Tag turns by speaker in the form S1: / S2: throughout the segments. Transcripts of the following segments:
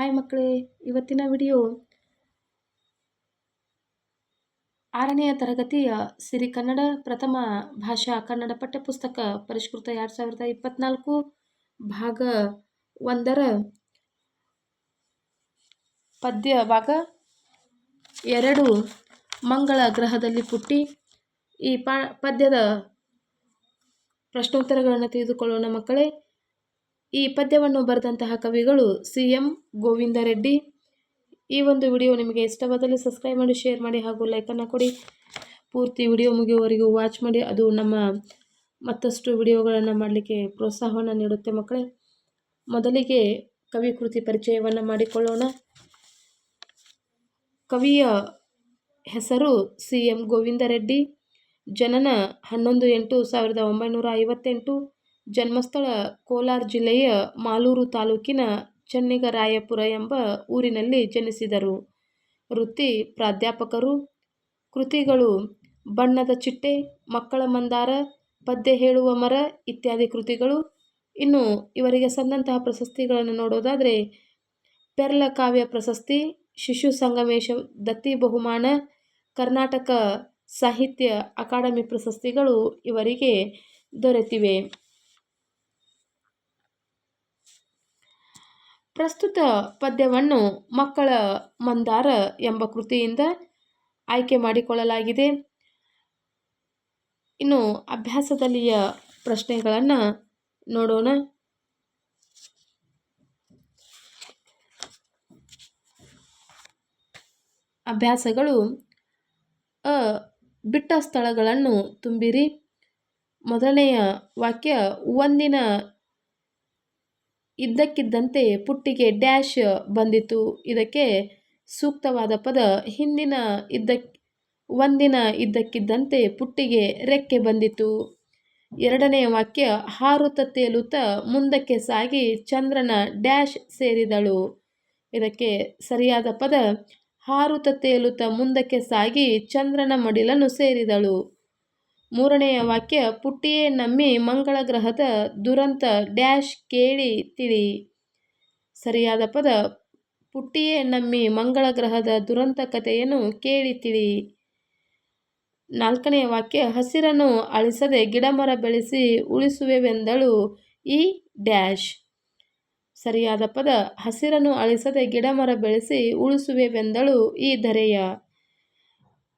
S1: Hi ಮಕ್ಕಳೇ, ಇವತ್ತಿನ video ಆರನೆಯ ತರಗತಿಯ ಸಿರಿ ಕನ್ನಡ ಪ್ರಥಮ ಭಾಷಾ ಕನ್ನಡ ಪಠ್ಯಪುಸ್ತಕ ಪರಿಷ್ಕೃತ ಎರಡು ಸಾವಿರದ ಇಪ್ಪತ್ನಾಲ್ಕು, ಭಾಗ ಒಂದರ ಪದ್ಯ ಭಾಗ ಎರಡು. ಮಂಗಳ ಗ್ರಹದಲ್ಲಿ ಪುಟ್ಟಿ ಈ ಪದ್ಯದ ಪ್ರಶ್ನೋತ್ತರಗಳನ್ನು ತಿಳಿದುಕೊಳ್ಳೋಣ ಮಕ್ಕಳೇ. ಈ ಪದ್ಯವನ್ನು ಬರೆದಂತಹ ಕವಿಗಳು ಸಿ ಎಂ ಗೋವಿಂದ ರೆಡ್ಡಿ ಈ ಒಂದು ವಿಡಿಯೋ ನಿಮಗೆ ಇಷ್ಟವಾದಲ್ಲಿ ಸಬ್ಸ್ಕ್ರೈಬ್ ಮಾಡಿ, ಶೇರ್ ಮಾಡಿ ಹಾಗೂ ಲೈಕನ್ನು ಕೊಡಿ. ಪೂರ್ತಿ ವಿಡಿಯೋ ಮುಗಿಯುವವರೆಗೂ ವಾಚ್ ಮಾಡಿ. ಅದು ನಮ್ಮ ಮತ್ತಷ್ಟು ವಿಡಿಯೋಗಳನ್ನು ಮಾಡಲಿಕ್ಕೆ ಪ್ರೋತ್ಸಾಹವನ್ನು ನೀಡುತ್ತೆ ಮಕ್ಕಳೇ. ಮೊದಲಿಗೆ ಕವಿ ಕೃತಿ ಪರಿಚಯವನ್ನು ಮಾಡಿಕೊಳ್ಳೋಣ. ಕವಿಯ ಹೆಸರು ಸಿ ಎಂ ಗೋವಿಂದ ರೆಡ್ಡಿ ಜನನ ಹನ್ನೊಂದು ಎಂಟು ಸಾವಿರದ ಒಂಬೈನೂರ ಐವತ್ತೆಂಟು. ಜನ್ಮಸ್ಥಳ ಕೋಲಾರ ಜಿಲ್ಲೆಯ ಮಾಲೂರು ತಾಲೂಕಿನ ಚನ್ನಿಗರಾಯಪುರ ಎಂಬ ಊರಿನಲ್ಲಿ ಜನಿಸಿದರು. ವೃತ್ತಿ ಪ್ರಾಧ್ಯಾಪಕರು, ಕೃತಿಗಳು, ಬಣ್ಣದ ಚಿಟ್ಟೆ, ಮಕ್ಕಳ ಮಂದಾರ, ಪದ್ಯ ಹೇಳುವ ಮರ ಇತ್ಯಾದಿ ಕೃತಿಗಳು. ಇನ್ನು ಇವರಿಗೆ ಸಂದಂತಹ ಪ್ರಶಸ್ತಿಗಳನ್ನು ನೋಡೋದಾದರೆ ಪೆರ್ಲ ಕಾವ್ಯ ಪ್ರಶಸ್ತಿ, ಶಿಶು ಸಂಗಮೇಶ ದತ್ತಿ ಬಹುಮಾನ, ಕರ್ನಾಟಕ ಸಾಹಿತ್ಯ ಅಕಾಡೆಮಿ ಪ್ರಶಸ್ತಿಗಳು ಇವರಿಗೆ ದೊರೆತಿವೆ. ಪ್ರಸ್ತುತ ಪದ್ಯವನ್ನು ಮಕ್ಕಳ ಮಂದಾರ ಎಂಬ ಕೃತಿಯಿಂದ ಆಯ್ಕೆ ಮಾಡಿಕೊಳ್ಳಲಾಗಿದೆ. ಇನ್ನು ಅಭ್ಯಾಸದಲ್ಲಿಯ ಪ್ರಶ್ನೆಗಳನ್ನು ನೋಡೋಣ. ಅಭ್ಯಾಸಗಳು. ಅ, ಬಿಟ್ಟ ಸ್ಥಳಗಳನ್ನು ತುಂಬಿರಿ. ಮೊದಲನೆಯ ವಾಕ್ಯ, ಒಂದಿನ ಇದ್ದಕ್ಕಿದ್ದಂತೆ ಪುಟ್ಟಿಗೆ ಡ್ಯಾಶ್ ಬಂದಿತು ಇದಕ್ಕೆ ಸೂಕ್ತವಾದ ಪದ ಹಿಂದಿನ ಇದ್ದ ಒಂದಿನ ಇದ್ದಕ್ಕಿದ್ದಂತೆ ಪುಟ್ಟಿಗೆ ರೆಕ್ಕೆ ಬಂದಿತು ಎರಡನೆಯ ವಾಕ್ಯ ಹಾರುತ್ತ ತೇಲುತ್ತ ಮುಂದಕ್ಕೆ ಸಾಗಿ ಚಂದ್ರನ ಡ್ಯಾಶ್ ಸೇರಿದಳು. ಇದಕ್ಕೆ ಸರಿಯಾದ ಪದ ಹಾರುತ್ತ ತೇಲುತ್ತ ಮುಂದಕ್ಕೆ ಸಾಗಿ ಚಂದ್ರನ ಮಡಿಲನ್ನು ಸೇರಿದಳು. ಮೂರನೆಯ ವಾಕ್ಯ, ಪುಟ್ಟಿಯೇ ನಮ್ಮಿ ಮಂಗಳ ಗ್ರಹದ ದುರಂತ ಡ್ಯಾಶ್ ಕೇಳಿ ತಿಳಿ. ಸರಿಯಾದ ಪದ, ಪುಟ್ಟಿಯೇ ನಮ್ಮಿ ಮಂಗಳ ಗ್ರಹದ ದುರಂತ ಕಥೆಯನ್ನು ಕೇಳಿ ತಿಳಿ. ನಾಲ್ಕನೆಯ ವಾಕ್ಯ, ಹಸಿರನ್ನು ಅಳಿಸದೆ ಗಿಡಮರ ಬೆಳೆಸಿ ಉಳಿಸುವೆವೆಂದಳು ಈ ಡ್ಯಾಶ್. ಸರಿಯಾದ ಪದ, ಹಸಿರನ್ನು ಅಳಿಸದೆ ಗಿಡಮರ ಬೆಳೆಸಿ ಉಳಿಸುವೆವೆಂದಳು ಈ ಧರೆಯ.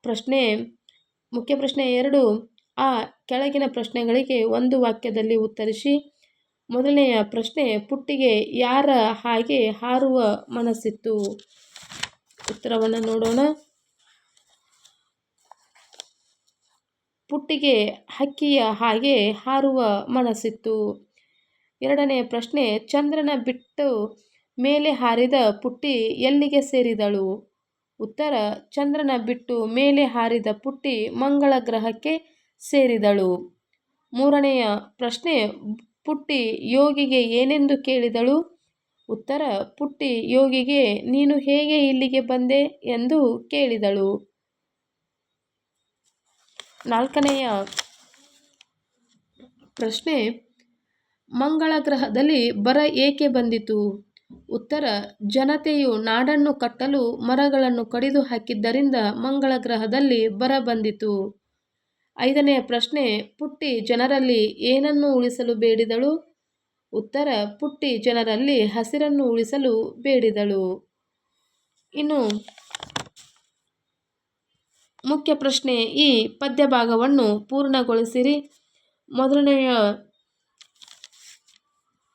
S1: ಪ್ರಶ್ನೆ, ಮುಖ್ಯ ಪ್ರಶ್ನೆ ಎರಡು ಆ ಕೆಳಗಿನ ಪ್ರಶ್ನೆಗಳಿಗೆ ಒಂದು ವಾಕ್ಯದಲ್ಲಿ ಉತ್ತರಿಸಿ, ಮೊದಲನೆಯ ಪ್ರಶ್ನೆ, ಪುಟ್ಟಿಗೆ ಯಾರ ಹಾಗೆ ಹಾರುವ ಮನಸ್ಸಿತ್ತು? ಉತ್ತರವನ್ನು ನೋಡೋಣ. ಪುಟ್ಟಿಗೆ ಹಕ್ಕಿಯ ಹಾಗೆ ಹಾರುವ ಮನಸ್ಸಿತ್ತು? ಎರಡನೆಯ ಪ್ರಶ್ನೆ, ಚಂದ್ರನ ಬಿಟ್ಟು ಮೇಲೆ ಹಾರಿದ ಪುಟ್ಟಿ ಎಲ್ಲಿಗೆ ಸೇರಿದಳು? ಉತ್ತರ, ಚಂದ್ರನ ಬಿಟ್ಟು ಮೇಲೆ ಹಾರಿದ ಪುಟ್ಟಿ ಮಂಗಳ ಗ್ರಹಕ್ಕೆ ಸೇರಿದಳು. ಮೂರನೆಯ ಪ್ರಶ್ನೆ, ಪುಟ್ಟಿ ಯೋಗಿಗೆ ಏನೆಂದು ಕೇಳಿದಳು? ಉತ್ತರ, ಪುಟ್ಟಿ ಯೋಗಿಗೆ, ನೀನು ಹೇಗೆ ಇಲ್ಲಿಗೆ ಬಂದೆ ಎಂದು ಕೇಳಿದಳು. ನಾಲ್ಕನೆಯ ಪ್ರಶ್ನೆ, ಮಂಗಳ ಗ್ರಹದಲ್ಲಿ ಬರ ಏಕೆ ಬಂದಿತು? ಉತ್ತರ, ಜನತೆಯು ನಾಡನ್ನು ಕಟ್ಟಲು ಮರಗಳನ್ನು ಕಡಿದು ಹಾಕಿದ್ದರಿಂದ ಮಂಗಳ ಗ್ರಹದಲ್ಲಿ ಬರ ಬಂದಿತು. ಐದನೆಯ ಪ್ರಶ್ನೆ, ಪುಟ್ಟಿ ಜನರಲ್ಲಿ ಏನನ್ನು ಉಳಿಸಲು ಬೇಡಿದಳು? ಉತ್ತರ, ಪುಟ್ಟಿ ಜನರಲ್ಲಿ ಹಸಿರನ್ನು ಉಳಿಸಲು ಬೇಡಿದಳು. ಇನ್ನು ಮುಖ್ಯ ಪ್ರಶ್ನೆ, ಈ ಪದ್ಯ ಭಾಗವನ್ನು ಪೂರ್ಣಗೊಳಿಸಿರಿ. ಮೊದಲನೆಯ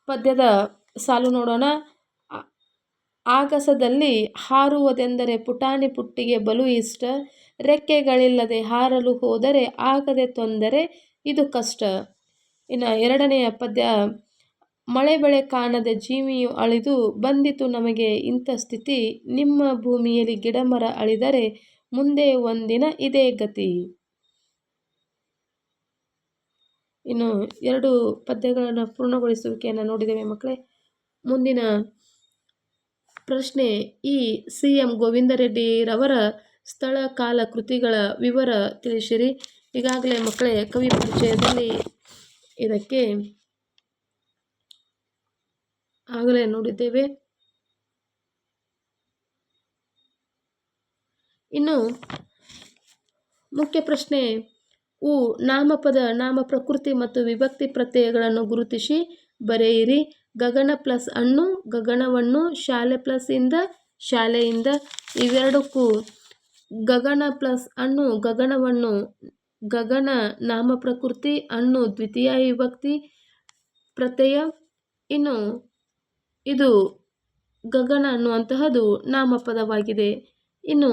S1: ಪದ್ಯದ ಸಾಲು ನೋಡೋಣ. ಆಗಸದಲ್ಲಿ ಹಾರುವುದೆಂದರೆ ಪುಟಾಣಿ ಪುಟ್ಟಿಗೆ ಬಲು ಇಷ್ಟ. ರೆಕ್ಕೆಗಳಿಲ್ಲದೆ ಹಾರಲು ಹೋದರೆ ಆಗದೆ ತೊಂದರೆ, ಇದು ಕಷ್ಟ. ಇನ್ನು ಎರಡನೆಯ ಪದ್ಯ, ಮಳೆ ಬೆಳೆ ಕಾಣದ ಜೀವಿಯು ಅಳಿದು ಬಂದಿತು ನಮಗೆ ಇಂಥ ಸ್ಥಿತಿ, ನಿಮ್ಮ ಭೂಮಿಯಲ್ಲಿ ಗಿಡಮರ ಅಳಿದರೆ ಮುಂದೆ ಒಂದಿನ ಇದೇ ಗತಿ. ಇನ್ನು ಎರಡು ಪದ್ಯಗಳನ್ನು ಪೂರ್ಣಗೊಳಿಸುವಿಕೆಯನ್ನು ನೋಡಿದ್ದೇವೆ ಮಕ್ಕಳೇ. ಮುಂದಿನ ಪ್ರಶ್ನೆ, ಈ ಸಿ ಎಂ ಗೋವಿಂದರೆಡ್ಡಿರವರ ಸ್ಥಳ, ಕಾಲ, ಕೃತಿಗಳ ವಿವರ ತಿಳಿಸಿರಿ. ಈಗಾಗಲೇ ಮಕ್ಕಳೇ, ಕವಿ ಪರಿಚಯದಲ್ಲಿ ಇದಕ್ಕೆ ಆಗಲೇ ನೋಡಿದ್ದೇವೆ. ಇನ್ನು ಮುಖ್ಯ ಪ್ರಶ್ನೆ ಉ ನಾಮಪದ, ನಾಮ ಪ್ರಕೃತಿ ಮತ್ತು ವಿಭಕ್ತಿ ಪ್ರತ್ಯಯಗಳನ್ನು ಗುರುತಿಸಿ ಬರೆಯಿರಿ. ಗಗನ ಪ್ಲಸ್ ಹಣ್ಣು ಗಗನವನ್ನು ಶಾಲೆ ಪ್ಲಸ್ ಇಂದ ಶಾಲೆಯಿಂದ ಇವೆರಡಕ್ಕೂ ಗಗನ ಪ್ಲಸ್ ಅಣ್ಣು ಗಗನವನ್ನು ಗಗನ ನಾಮ ಪ್ರಕೃತಿ ಅಣ್ಣು ದ್ವಿತೀಯ ವಿಭಕ್ತಿ ಪ್ರತ್ಯಯ ಇನ್ನು ಇದು ಗಗನ ಅನ್ನುವಂತಹದ್ದು ನಾಮಪದವಾಗಿದೆ. ಇನ್ನು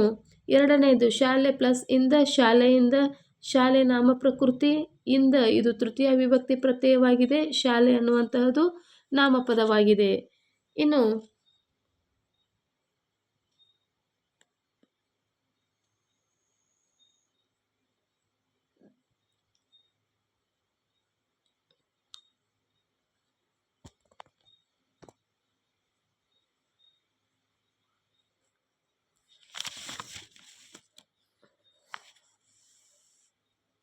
S1: ಎರಡನೆಯದು ಶಾಲೆ ಪ್ಲಸ್ ಇಂದ ಶಾಲೆಯಿಂದ ಶಾಲೆ ನಾಮ ಪ್ರಕೃತಿ ಇಂದ ಇದು ತೃತೀಯ ವಿಭಕ್ತಿ ಪ್ರತ್ಯಯವಾಗಿದೆ. ಶಾಲೆ ಅನ್ನುವಂತಹದು ನಾಮಪದವಾಗಿದೆ. ಇನ್ನು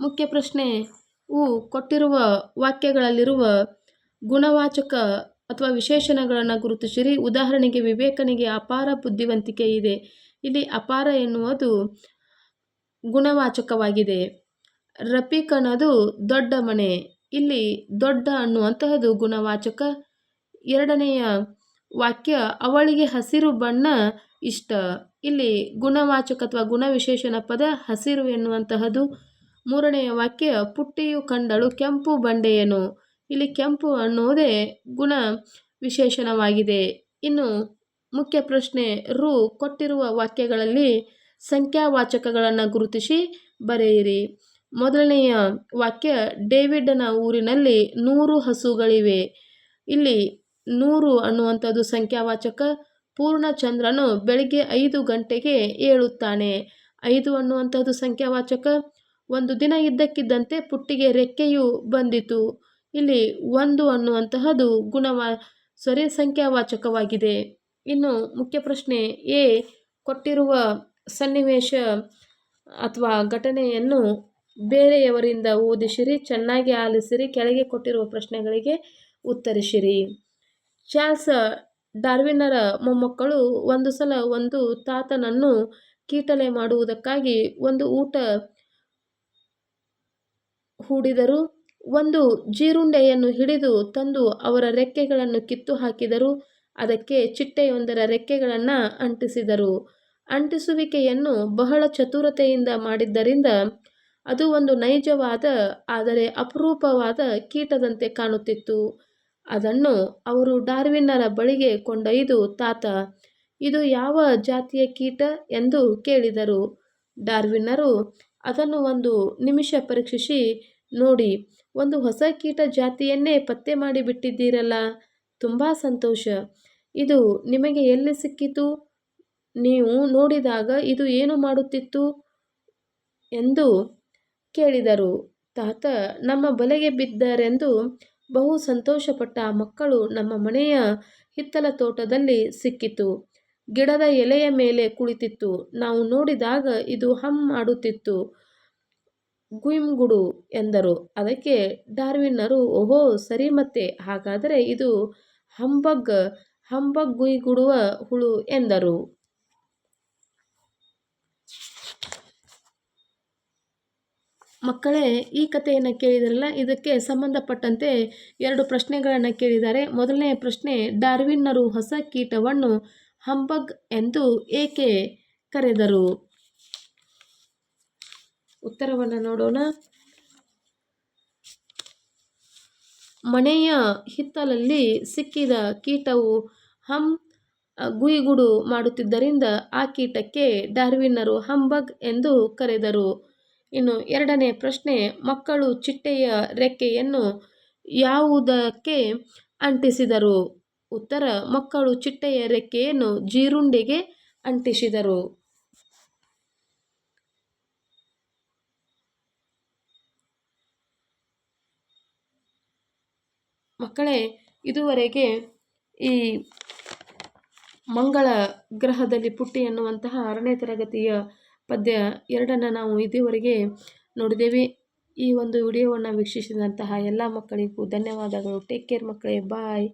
S1: ಮುಖ್ಯ ಪ್ರಶ್ನೆ. ಉ. ಕೊಟ್ಟಿರುವ ವಾಕ್ಯಗಳಲ್ಲಿರುವ ಗುಣವಾಚಕ ಅಥವಾ ವಿಶೇಷಣಗಳನ್ನು ಗುರುತಿಸಿರಿ. ಉದಾಹರಣೆಗೆ ವಿವೇಕನಿಗೆ ಅಪಾರ ಬುದ್ಧಿವಂತಿಕೆ ಇದೆ. ಇಲ್ಲಿ ಅಪಾರ ಎನ್ನುವುದು ಗುಣವಾಚಕವಾಗಿದೆ. ರಫೀಕ್ ದೊಡ್ಡ ಮನೆ. ಇಲ್ಲಿ ದೊಡ್ಡ ಅನ್ನುವಂತಹದು ಗುಣವಾಚಕ. ಎರಡನೆಯ ವಾಕ್ಯ, ಅವಳಿಗೆ ಹಸಿರು ಬಣ್ಣ ಇಷ್ಟ. ಇಲ್ಲಿ ಗುಣವಾಚಕ ಅಥವಾ ಗುಣವಿಶೇಷಣ ಪದ ಹಸಿರು ಎನ್ನುವಂತಹದ್ದು ಮೂರನೆಯ ವಾಕ್ಯ, ಪುಟ್ಟಿಯು ಕಂಡಳು ಕೆಂಪು ಬಂಡೆಯನು. ಇಲ್ಲಿ ಕೆಂಪು ಅನ್ನುವುದೇ ಗುಣ ವಿಶೇಷಣವಾಗಿದೆ. ಇನ್ನು ಮುಖ್ಯ ಪ್ರಶ್ನೆ, ರು ಕೊಟ್ಟಿರುವ ವಾಕ್ಯಗಳಲ್ಲಿ ಸಂಖ್ಯಾವಾಚಕಗಳನ್ನು ಗುರುತಿಸಿ ಬರೆಯಿರಿ. ಮೊದಲನೆಯ ವಾಕ್ಯ, ಡೇವಿಡ್ನ ಊರಿನಲ್ಲಿ ನೂರು ಹಸುಗಳಿವೆ. ಇಲ್ಲಿ ನೂರು ಅನ್ನುವಂಥದ್ದು ಸಂಖ್ಯಾವಾಚಕ ಪೂರ್ಣಚಂದ್ರನು ಬೆಳಿಗ್ಗೆ ಐದು ಗಂಟೆಗೆ ಏಳುತ್ತಾನೆ. ಐದು ಅನ್ನುವಂಥದ್ದು ಸಂಖ್ಯಾವಾಚಕ ಒಂದು ದಿನ ಇದ್ದಕ್ಕಿದ್ದಂತೆ ಪುಟ್ಟಿಗೆ ರೆಕ್ಕೆಯು ಬಂದಿತು. ಇಲ್ಲಿ ಒಂದು ಅನ್ನುವಂತಹದ್ದು ಗುಣವ ಸರಿ ಸಂಖ್ಯಾವಾಚಕವಾಗಿದೆ ಇನ್ನು ಮುಖ್ಯ ಪ್ರಶ್ನೆ, ಎ, ಕೊಟ್ಟಿರುವ ಸನ್ನಿವೇಶ ಅಥವಾ ಘಟನೆಯನ್ನು ಬೇರೆಯವರಿಂದ ಓದಿಸಿರಿ, ಚೆನ್ನಾಗಿ ಆಲಿಸಿರಿ, ಕೆಳಗೆ ಕೊಟ್ಟಿರುವ ಪ್ರಶ್ನೆಗಳಿಗೆ ಉತ್ತರಿಸಿರಿ. ಚಾರ್ಲ್ಸ್ ಡಾರ್ವಿನ್ನರ ಮೊಮ್ಮಕ್ಕಳು ಒಂದು ಸಲ ಒಂದು ತಾತನನ್ನು ಕೀಟಲೆ ಮಾಡುವುದಕ್ಕಾಗಿ ಒಂದು ಊಟ ಹೂಡಿದರು. ಒಂದು ಜೀರುಂಡೆಯನ್ನು ಹಿಡಿದು ತಂದು ಅವರ ರೆಕ್ಕೆಗಳನ್ನು ಕಿತ್ತು ಹಾಕಿದರು. ಅದಕ್ಕೆ ಚಿಟ್ಟೆಯೊಂದರ ರೆಕ್ಕೆಗಳನ್ನು ಅಂಟಿಸಿದರು. ಅಂಟಿಸುವಿಕೆಯನ್ನು ಬಹಳ ಚತುರತೆಯಿಂದ ಮಾಡಿದ್ದರಿಂದ ಅದು ಒಂದು ನೈಜವಾದ, ಆದರೆ ಅಪರೂಪವಾದ ಕೀಟದಂತೆ ಕಾಣುತ್ತಿತ್ತು. ಅದನ್ನು ಅವರು ಡಾರ್ವಿನ್ನರ ಬಳಿಗೆ ಕೊಂಡೊಯ್ದು, ತಾತ, ಇದು ಯಾವ ಜಾತಿಯ ಕೀಟ? ಎಂದು ಕೇಳಿದರು. ಡಾರ್ವಿನ್ನರು ಅದನ್ನು ಒಂದು ನಿಮಿಷ ಪರೀಕ್ಷಿಸಿ ನೋಡಿ, ಒಂದು ಹೊಸ ಕೀಟ ಜಾತಿಯನ್ನೇ ಪತ್ತೆ ಮಾಡಿಬಿಟ್ಟಿದ್ದೀರಲ್ಲ ತುಂಬ ಸಂತೋಷ. ಇದು ನಿಮಗೆ ಎಲ್ಲಿ ಸಿಕ್ಕಿತು? ನೀವು ನೋಡಿದಾಗ ಇದು ಏನು ಮಾಡುತ್ತಿತ್ತು? ಎಂದು ಕೇಳಿದರು. ತಾತ, ನಮ್ಮ ಬಲೆಗೆ ಬಿದ್ದರೆಂದು ಬಹು ಸಂತೋಷಪಟ್ಟ ಮಕ್ಕಳು ನಮ್ಮ ಮನೆಯ ಹಿತ್ತಲ ತೋಟದಲ್ಲಿ ಸಿಕ್ಕಿತು. ಗಿಡದ ಎಲೆಯ ಮೇಲೆ ಕುಳಿತಿತ್ತು. ನಾವು ನೋಡಿದಾಗ ಇದು ಹಮ್ ಮಾಡುತ್ತಿತ್ತು ಗುಯ್ಮುಗುಡು ಎಂದರು. ಅದಕ್ಕೆ ಡಾರ್ವಿನ್ನರು, ಓಹೋ, ಸರಿ ಮತ್ತೆ. ಹಾಗಾದರೆ ಇದು ಹಂಬಗ್ ಹಂಬಗ್ ಗುಯ್ಗುಡುವ ಹುಳು ಎಂದರು. ಮಕ್ಕಳೇ, ಈ ಕಥೆಯನ್ನು ಕೇಳಿದ್ರಲ್ಲ? ಇದಕ್ಕೆ ಸಂಬಂಧಪಟ್ಟಂತೆ ಎರಡು ಪ್ರಶ್ನೆಗಳನ್ನು ಕೇಳಿದ್ದಾರೆ. ಮೊದಲನೆಯ ಪ್ರಶ್ನೆ, ಡಾರ್ವಿನ್ನರು ಹೊಸ ಕೀಟವನ್ನು ಹಂಬಗ್ ಎಂದು ಏಕೆ ಕರೆದರು? ಉತ್ತರವನ್ನು ನೋಡೋಣ. ಮನೆಯ ಹಿತ್ತಲಲ್ಲಿ ಸಿಕ್ಕಿದ ಕೀಟವು ಹಂ ಗುಯಿಗುಡು ಮಾಡುತ್ತಿದ್ದರಿಂದ ಆ ಕೀಟಕ್ಕೆ ಡಾರ್ವಿನ್ನರು ಹಂಬಗ್ ಎಂದು ಕರೆದರು. ಇನ್ನು ಎರಡನೇ ಪ್ರಶ್ನೆ, ಮಕ್ಕಳು ಚಿಟ್ಟೆಯ ರೆಕ್ಕೆಯನ್ನು ಯಾವುದಕ್ಕೆ ಅಂಟಿಸಿದರು? ಉತ್ತರ, ಮಕ್ಕಳು ಚಿಟ್ಟೆಯ ರೆಕ್ಕೆಯನ್ನು ಜೀರುಂಡೆಗೆ ಅಂಟಿಸಿದರು. ಮಕ್ಕಳೇ, ಇದುವರೆಗೆ ಈ ಮಂಗಳ ಗ್ರಹದಲ್ಲಿ ಪುಟ್ಟಿ ಎನ್ನುವಂತಹ ಆರನೇ ತರಗತಿಯ ಪದ್ಯ ಎರಡನ್ನು ನಾವು ಇದುವರೆಗೆ ನೋಡಿದ್ದೇವೆ. ಈ ಒಂದು ವಿಡಿಯೋವನ್ನು ವೀಕ್ಷಿಸಿದಂತಹ ಎಲ್ಲ ಮಕ್ಕಳಿಗೂ ಧನ್ಯವಾದಗಳು. ಟೇಕ್ ಕೇರ್ ಮಕ್ಕಳೇ ಬಾಯ್